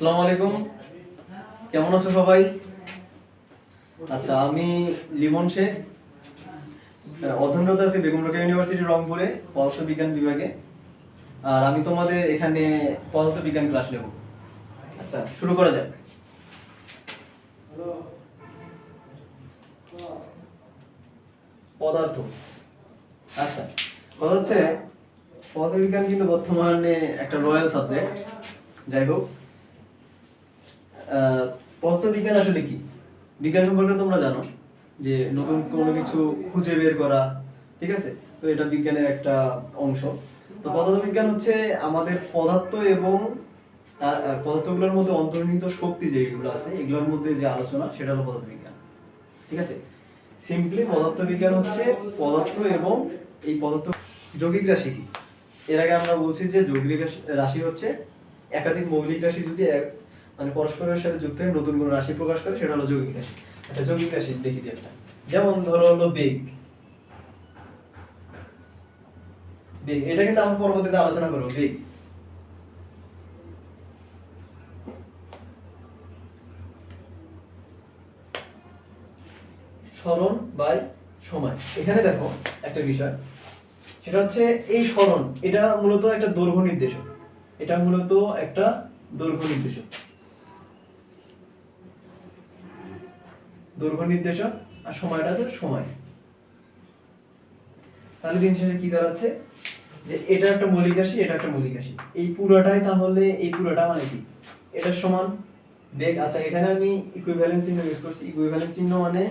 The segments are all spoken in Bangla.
আসসালামু আলাইকুম। কেমন আছো সবাই? আচ্ছা আমি লিমন শেখ অধ্যয়নরত আছি বেগম রোকেয়া ইউনিভার্সিটি রংপুরে, পদার্থ বিজ্ঞান বিভাগে। আর আমি তোমাদের এখানে পদার্থ বিজ্ঞান ক্লাস নেব। আচ্ছা শুরু করা যাক। পদার্থ। আচ্ছা কথা হচ্ছে পদার্থবিজ্ঞান কিন্তু বর্তমানে একটা রয়্যাল সাবজেক্ট। যাই হোক পদার্থবিজ্ঞান আসলে কি? বিজ্ঞান সম্পর্কে তোমরা জানো যে নতুন কোনো কিছু খুঁজে বের করা, ঠিক আছে? তো এটা বিজ্ঞানের একটা অংশ। তো পদার্থবিজ্ঞান হচ্ছে আমাদের পদার্থ এবং তার পদার্থগুলোর মধ্যে অন্তর্নিহিত শক্তি যেগুলো আছে, এগুলোর মধ্যে যে আলোচনা, সেটা হলো পদার্থবিজ্ঞান। ঠিক আছে? সিম্পলি পদার্থবিজ্ঞান হচ্ছে পদার্থ এবং এই পদার্থ যৌগিক রাশি কি? এর আগে আমরা বলছি যে যৌগিক রাশি- হচ্ছে একাধিক মৌলিক রাশি যদি মানে পরস্পরের সাথে যুক্ত হয়ে নতুন কোনো রাশি প্রকাশ করে, সেটা হলো যৌগিক রাশি। আচ্ছা যৌগিক রাশি দেখি একটা। যেমন ধরো হলো বেগ। বেগ, এটা কিন্তু আমরা পরবর্তীতে আলোচনা করব, বেগ। স্মরণ বাই সময়। এখানে দেখো একটা বিষয়। সেটা হচ্ছে এই স্মরণ, এটা মূলত একটা দৈর্ঘ্য নির্দেশক। এটা মূলত একটা দৈর্ঘ্য নির্দেশক। দৈর্ঘ্য নির্দেশক আর সময়টা তো সময়। তাহলে দিন শেষে কি দাঁড়াচ্ছে? যে এটা একটা মৌলিক রাশি, এটা একটা মৌলিক রাশি। এই পুরোটাই তাহলে, এই পুরোটা মানে কি? এটার সমান। বেগ আচ্ছা এখানে আমি ইকুইভ্যালেন্স চিহ্ন ইউজ করছি। ইকুইভ্যালেন্স চিহ্ন মানে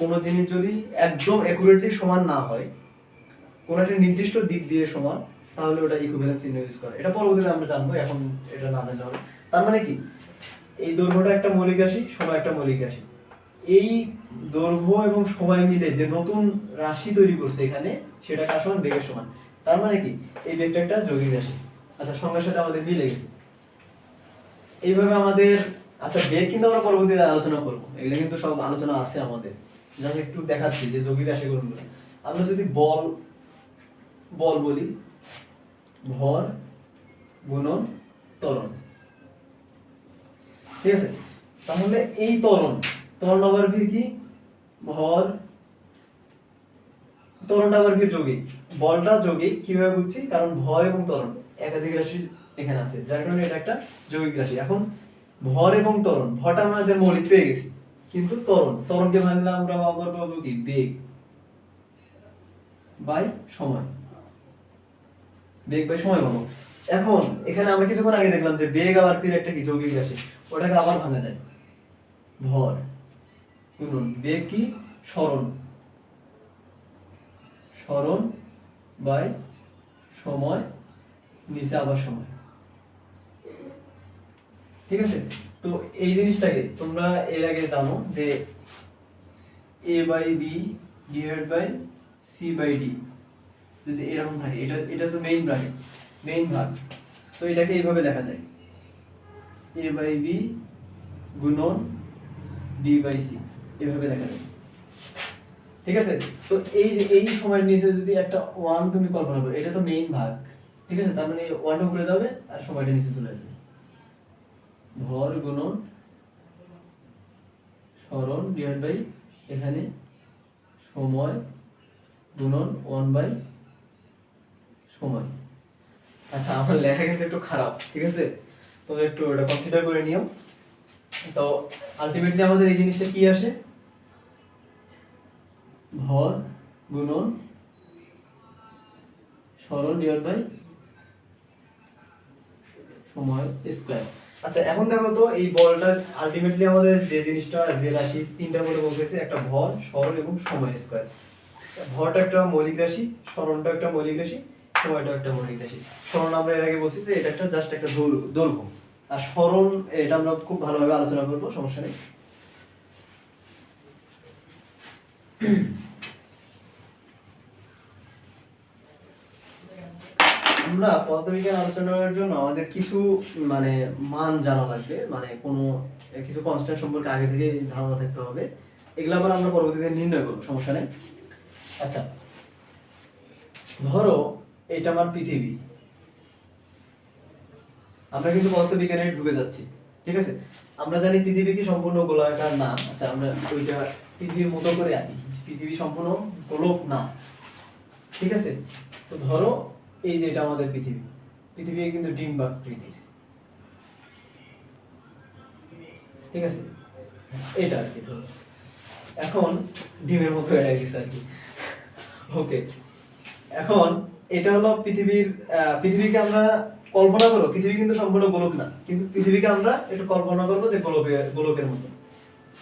কোনো জিনিস যদি একদম অ্যাকুরেটলি সমান না হয়, কোনো একটা নির্দিষ্ট দিক দিয়ে সমান, তাহলে ওটা ইকুইভ্যালেন্স চিহ্ন ইউজ করে। এটা পরবর্তীতে আমরা জানব, এখন এটা না জানলে হবে তার মানে কি? এই দৈর্ঘ্যটা একটা মৌলিক রাশি, সময় একটা মৌলিক রাশি। এই দৈর্ঘ্য এবং সময় মিলে যে নতুন রাশি তৈরি করছে এখানে সেটা কার সমান বেগের সমান। তার মানে কি? এই বেগটা একটা যৌগিক রাশি। আচ্ছা সংখ্যার সাথে আমাদের মিলে গেছে। এইভাবে আমাদের আচ্ছা বেগ কিন্তু আমরা পরবর্তীতে আলোচনা করব। এগুলো কিন্তু সব আলোচনা আছে আমাদের। যেমন একটু দেখাচ্ছি যে যৌগিক রাশিগুলো আমরা যদি বল বল বলি, ভর গুণন ত্বরণ। ঠিক আছে? তাহলে এই ত্বরণ ত্বরণ আবার ভিড় কি? ভর ত্বরণটা আবার ভিড় যৌগিক। বলটা যৌগিক, কীভাবে বুঝছি? কারণ ভর এবং ত্বরণ একাধিক রাশি এখানে আছে। যার কারণে এটা একটা যৌগিক রাশি। এখন ভর এবং ত্বরণ, ভরটা আমাদের মৌলিক পেয়ে গেছি। কিন্তু ত্বরণ, ত্বরণকে ভাঙলে আমরা আবার পাবো কি? বেগ। বাই সময়। বেগ বাই সময় পাবো। এখন এখানে আমরা কিছুক্ষণ আগে দেখলাম যে বেগ আবার ফির একটা কি? যৌগিক রাশি। ওটাকে আবার ভাঙা যায়। ভর। গুণন বেগ কি? স্মরণ স্মরণ বাই সময়, নিচে আবার সময়। ঠিক আছে? তো এই জিনিসটাকে তোমরা এর আগে জানো যে A by B divide by C by D যদি এরকম থাকে, এটা এটা তো মেইন ব্র্যাকেট মেইন ভাগ। তো এটাকে এইভাবে লেখা যায়। এ বাই বি গুণন ডি বাই সি এভাবে লেখা যায়। ঠিক আছে? তো এই যে, এই সময়ের নিচে যদি একটা ওয়ান তুমি কল্পনা করো, এটা তো মেইন ভাগ। ঠিক আছে? তার মানে ওয়ানটা উপরে যাবে আর সময়টা নিচে চলে আসবে। ভর গুণন স্মরণ ডিভাইড বাই এখানে সময় গুণন ওয়ান বাই সময়। আচ্ছা আমার লেখা কিন্তু একটু খারাপ, ঠিক আছে? তোমরা একটু ওটা কনসিডার করে নিও। তো আলটিমেটলি আমাদের এই জিনিসটা কি আসে? ভর গুণন সরল ডিভাইড বাই সময় স্কোয়ার আচ্ছা এখন দেখো তো এই বলটা আলটিমেটলি আমাদের যে জিনিসটা, যে রাশি, তিনটার মধ্যে বলতেছে একটা ভর, সরল এবং সময় স্কোয়ার ভরটা একটা মৌলিক রাশি সরলটা একটা মৌলিক রাশি সময়টা একটা মৌলিক রাশি। সরল আমরা এর আগে বলছি যে এটা একটা জাস্ট একটা দৈর- দৈর্ঘ্য। আর সরল এটা আমরা খুব ভালোভাবে আলোচনা করব, সমস্যা নেই। আমরা পদার্থবিজ্ঞান আলোচনার জন্য আমাদের কিছু মানে মান জানা লাগবে। মানে কোনো কিছু কনস্ট্যান্ট সম্পর্কে আগে থেকে ধারণা থাকতে হবে। এগুলো আবার আমরা পরবর্তীতে নির্ণয় করব, সমস্যা নেই? আচ্ছা ধরো, এটা আমার পৃথিবী। আমরা কিন্তু পদার্থবিজ্ঞানে ঢুকে যাচ্ছি, ঠিক আছে? আমরা জানি পৃথিবী কি সম্পূর্ণ গোলাকার না। আচ্ছা আমরা ওইটা পৃথিবীর মতো করে আনি পৃথিবী সম্পূর্ণ গোলক না। ঠিক আছে? তো ধরো এই যে এটা আমাদের পৃথিবী। পৃথিবী কিন্তু ডিম ডিম্বাকৃতির ঠিক আছে? এটা আর কি এখন ডিমের মতো হয়ে গেছে আর কি। ওকে। এখন এটা হলো পৃথিবীর পৃথিবীকে আমরা কল্পনা করব পৃথিবী কিন্তু সম্পূর্ণ গোলক না। কিন্তু পৃথিবীকে আমরা একটু কল্পনা করব যে গোলকের গোলকের মতো।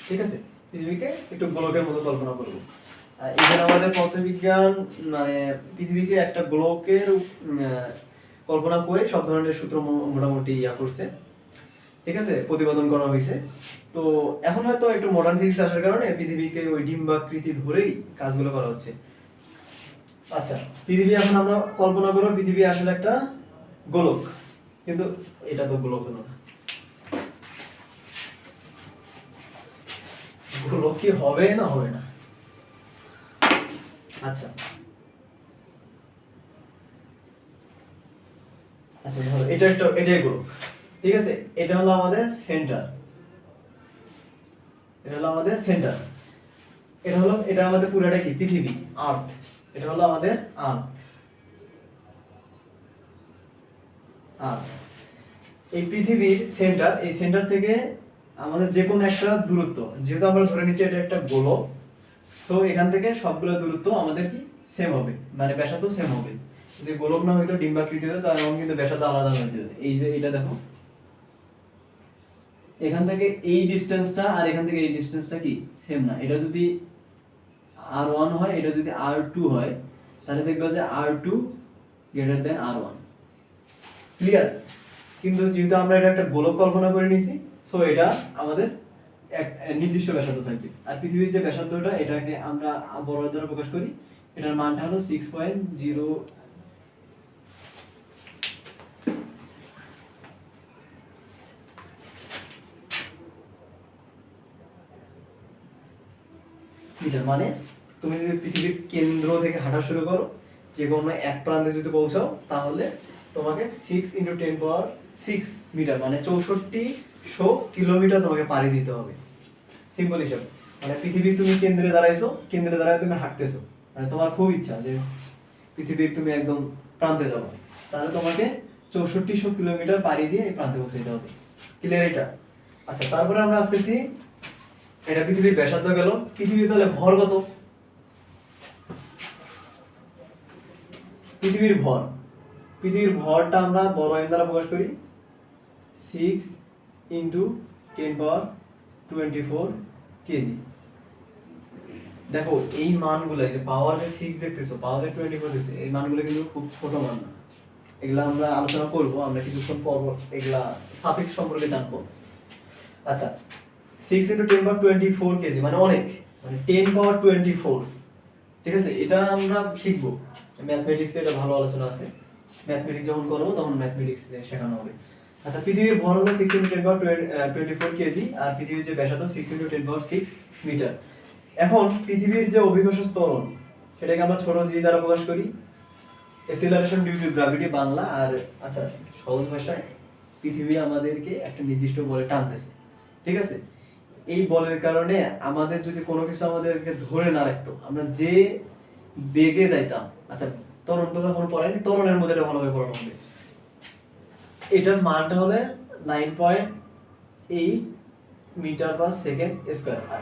ঠিক আছে? পৃথিবীকে একটু গোলকের মতো কল্পনা করব। এখানে আমাদের পদার্থবিজ্ঞান মানে পৃথিবীকে একটা আহ, কল্পনা করে সব ধরনের সূত্র মোটামুটি ইয়া করছে। ঠিক আছে? প্রতিপাদন করা হয়েছে। তো এখন হয়তো একটু মডার্ন ফিজিক্স আসার কারণে পৃথিবীকে ওই ডিম্বাকৃতি ধরেই কাজগুলো করা হচ্ছে। আচ্ছা পৃথিবী এখন আমরা কল্পনা করব পৃথিবী আসলে একটা গোলক। কিন্তু এটা তো গোলক হলো না। গোলক কি হবে না হবে না? আচ্ছা। আচ্ছা এটা একটা, এটাই গোলক ঠিক আছে? এটা হলো আমাদের সেন্টার এটা হলো আমাদের সেন্টার এটা হলো, এটা আমাদের পুরোটা কি? পৃথিবী আর্থ এটা হলো আমাদের আর্থ আর্থ এই পৃথিবীর সেন্টার এই সেন্টার থেকে আমাদের যে কোনো একটা দূরত্ব, যেহেতু আমরা ধরে নিচ্ছি এটা একটা গোলক সো এখান থেকে সবগুলো দূরত্ব আমাদের কি? সেম হবে। মানে ব্যাসার্ধ সেম হবে। যদি গোলক না হইতো ডিম্বাকৃতি হতো তাহলে আমার কিন্তু ব্যাসার্ধ আলাদা হয়ে যেত। এই যে এটা দেখো। এখান থেকে এই ডিস্টেন্সটা আর এখান থেকে এই ডিস্টেন্সটা কি? সেম না। এটা যদি আর ওয়ান হয়, এটা যদি আর টু হয়, তাহলে দেখবে যে R two greater than R one clear কিন্তু যেহেতু আমরা এটা একটা গোলক কল্পনা করে নিছি সো এটা আমাদের এক নির্দিষ্ট ব্যাসার্ধ থাকবে। আর পৃথিবীর যে ব্যাসার্ধটা, এটাকে আমরা বড় দ্বারা প্রকাশ করি, এটার মানটা হলো সিক্স পয়েন্ট জিরো মিটার মানে তুমি যদি পৃথিবীর কেন্দ্র থেকে হাঁটা শুরু করো, যে কোনো এক প্রান্তে যদি পৌঁছাও, তাহলে তোমাকে six into ten power six metre মানে চৌষট্টিশো কিলোমিটার তোমাকে পাড়ি দিতে হবে। সিম্পল হিসাব। মানে পৃথিবীর তুমি কেন্দ্রে দাঁড়াইছো, কেন্দ্রে দাঁড়ায় তুমি হাঁটতেছো। মানে তোমার খুব ইচ্ছা যে পৃথিবীর তুমি একদম প্রান্তে যাব। তাহলে তোমাকে চৌষট্টিশো কিলোমিটার পাড়ি দিয়ে এই প্রান্তে পৌঁছাইতে হবে। ক্লিয়ার এটা? আচ্ছা তারপরে আমরা আসতেছি। এটা পৃথিবীর ব্যাসার্ধ গেল। পৃথিবী তাহলে ভর কত? পৃথিবীর ভর। পৃথিবীর ভরটা আমরা বড় এম দ্বারা প্রকাশ করি। Six into ten power twenty four kg দেখো, এই মানগুলো যে পাওয়ার যে সিক্স দেখতেছো পাওয়ার যে টোয়েন্টি ফোর দেখছ এই মানগুলো কিন্তু খুব ছোট মান না। এগুলা আমরা আলোচনা করব, আমরা কিছুক্ষণ পর এগুলা সাপেক্ষ সম্পর্কে জানব। আচ্ছা six into ten power twenty four kg মানে অনেক মানে টেন পাওয়ার টোয়েন্টি ফোর ঠিক আছে, এটা আমরা শিখব। ম্যাথমেটিক্সে এটা ভালো আলোচনা আছে। ম্যাথমেটিক্স যখন করব, তখন ম্যাথমেটিক্স শেখানো হবে। আচ্ছা পৃথিবীর ভর হলো six into ten power twenty four kg আর পৃথিবীর যে ব্যাসার্ধ six into ten power six metre এখন, পৃথিবীর যে অভিকর্ষ ত্বরণ, সেটাকে আমরা ছোট জি দ্বারা প্রকাশ করি। Acceleration due to gravity Bangla, আর আচ্ছা সহজ ভাষায়, পৃথিবী আমাদেরকে একটা নির্দিষ্ট বলে টানতেছে। ঠিক আছে? এই বলের কারণে আমাদের যদি কোনো কিছু আমাদেরকে ধরে না রাখতো, আমরা যে বেগে যাইতাম আচ্ছা তরণ তো তখন পড়ায়নি তরণের মধ্যে এটা ভালোভাবে পড়ানো হবে। এটার মানটা হবে nine point eight metre per second square আর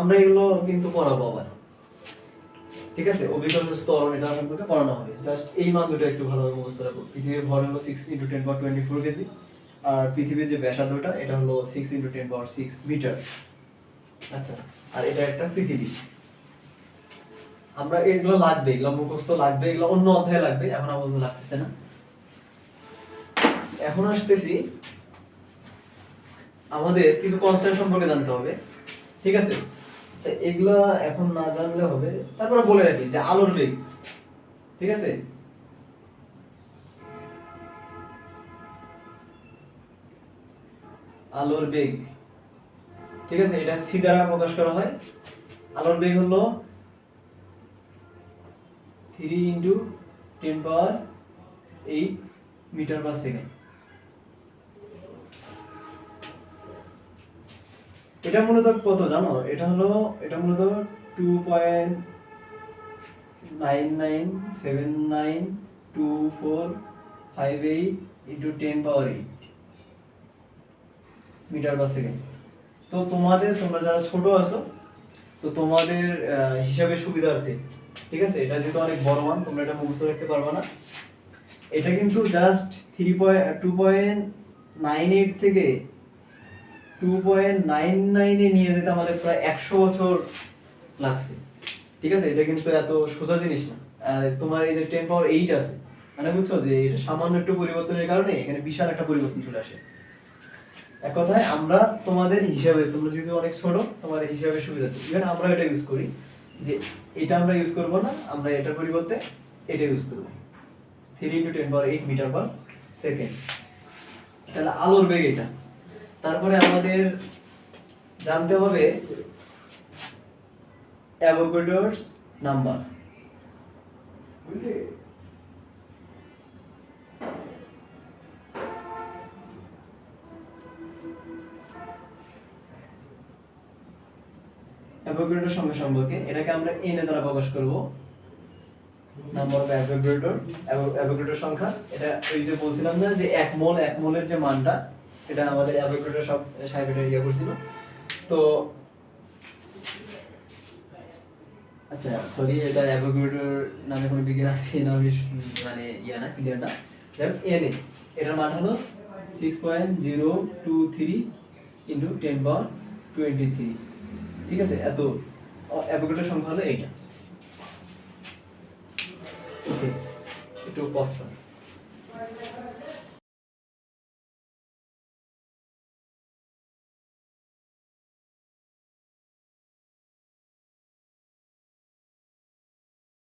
আমরা এগুলো কিন্তু পড়াবো আবার। ঠিক আছে? অভিকর্ষ স্তরণ এটা সম্পর্কে পড়ানো হবে। জাস্ট এই মান দুটো একটু ভালোভাবে মুখস্থ রাখো পৃথিবীর ভর হলো six into ten power twenty four kg আর পৃথিবীর যে ব্যাসার্ধটা এটা হলো six into ten power six metre আচ্ছা আর এটা একটা পৃথিবী। আমরা এগুলো লাগবে, এগুলো মুখস্থ লাগবে, এগুলো অন্য অধ্যায়ে লাগবে, এখন আপাতত লাগতেছে না। এখন আসতেছি। আমাদের কিছু কনস্ট্যান্ট সম্পর্কে জানতে হবে, ঠিক আছে? আচ্ছা এগুলা এখন না জানলে হবে, তারপরে বলে রাখি যে আলোর বেগ, ঠিক আছে? আলোর বেগ, ঠিক আছে? এটা সি দ্বারা প্রকাশ করা হয়। আলোর বেগ হলো three into ten power eight metre per second এটা মূলত কত জানো? এটা হলো, এটা মূলত two point nine nine seven nine two four five eight into ten power eight metre per second তো তোমাদের, তোমরা যারা ছোট আছো, তো তোমাদের হিসাবে সুবিধার্থে, ঠিক আছে? এটা যেহেতু অনেক বড় মান তোমরা এটা মুখস্থ রাখতে পারবে না। এটা কিন্তু just three point two point nine eight থেকে টু পয়েন্ট নাইন নাইনে নিয়ে যেতে আমাদের প্রায় একশো বছর লাগছে। ঠিক আছে? এটা কিন্তু এত সোজা জিনিস না। আর তোমার এই যে টেন পাওয়ার এইট আছে মানে বুঝছ যে এটা সামান্য একটু পরিবর্তনের কারণে এখানে বিশাল একটা পরিবর্তন চলে আসে। এক কথায় আমরা তোমাদের হিসাবে, তোমরা যদি অনেক ছোট, তোমাদের হিসাবে সুবিধা ইভেন আমরা এটা ইউজ করি যে এটা আমরা ইউজ করব না, আমরা এটার পরিবর্তে এটা ইউজ করব। Three into ten power eight metre per second তাহলে আলোর বেগ এটা। তারপরে আমাদের জানতে হবে অ্যাভোগাড্রোস নাম্বার। অ্যাভোগাড্রোর সঙ্গে সম্পর্কে, এটাকে আমরা এনে দ্বারা প্রকাশ করব। নাম্বার অফ অ্যাভোগাড্রো অ্যাভোগাড্রোর সংখ্যা, এটা ওই যে বলছিলাম না যে এক মোল, এক মোলের যে মানটা এটা আমাদের অ্যাভোগাড্রো সব সাহেবের ইয়ে করছিল। তো আচ্ছা সরি এটা অ্যাভোগাড্রোর নামে কোনো বিজ্ঞান আছে, না মানে ইয়া না ক্লিয়ার না। যাই এন এ, এটার মান হলো six point zero two three into ten power twenty three ঠিক আছে? এত অ্যাভোগাড্রোর সংখ্যা হলো এইটা। ওকে একটু কষ্ট